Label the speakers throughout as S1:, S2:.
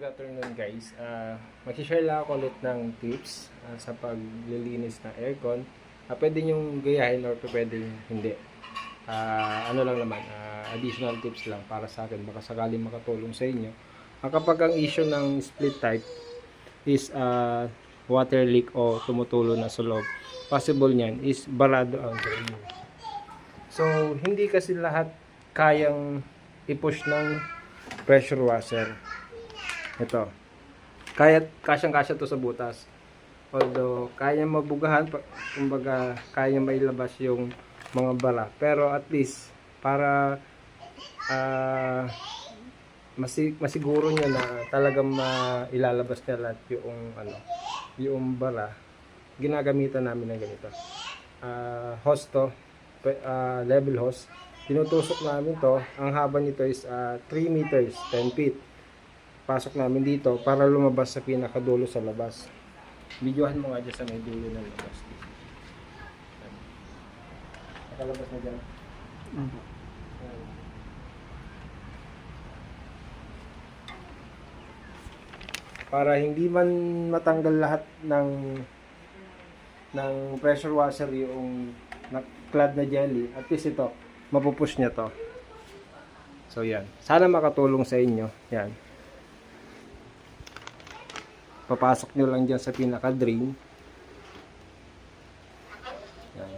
S1: good afternoon guys. Uh, Mag-share lang ako ulit ng tips ah, sa paglilinis ng aircon. Ah, pwede nyong gayahin or pwede hindi. Ah, ano lang naman, ah, additional tips lang para sa akin. Baka sakaling makatulong sa inyo. Ah, kapag ang issue ng split type is ah, water leak o tumutulo na sa loob, possible niyan is barado ang drain. So, hindi kasi lahat kayang i-push ng pressure washer. Ito. Kaya kasyang-kasya to sa butas. Although kaya mabugahan, kumbaga kaya mailabas yung mga bara. Pero at least para ah masi masiguro niya na talagang mailalabas niya lahat yung ano, yung bara. Ginagamitan namin ng ganito. Ah, hose to, ah, level hose. Tinutusok namin to. Ang haba nito is ah, 3 meters, 10 feet pasok namin dito para lumabas sa pinakadulo sa labas. Videohan mo nga dyan sa may dulo ng labas. Nakalabas na dyan. Yan. Para hindi man matanggal lahat ng ng pressure washer yung clad na jelly, at least ito, mapupush niya to. So yan. Sana makatulong sa inyo. Yan papasok nyo lang dyan sa pinaka drain Yan.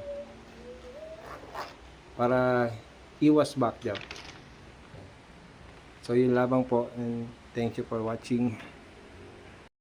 S1: para iwas back jump so yun lamang po and thank you for watching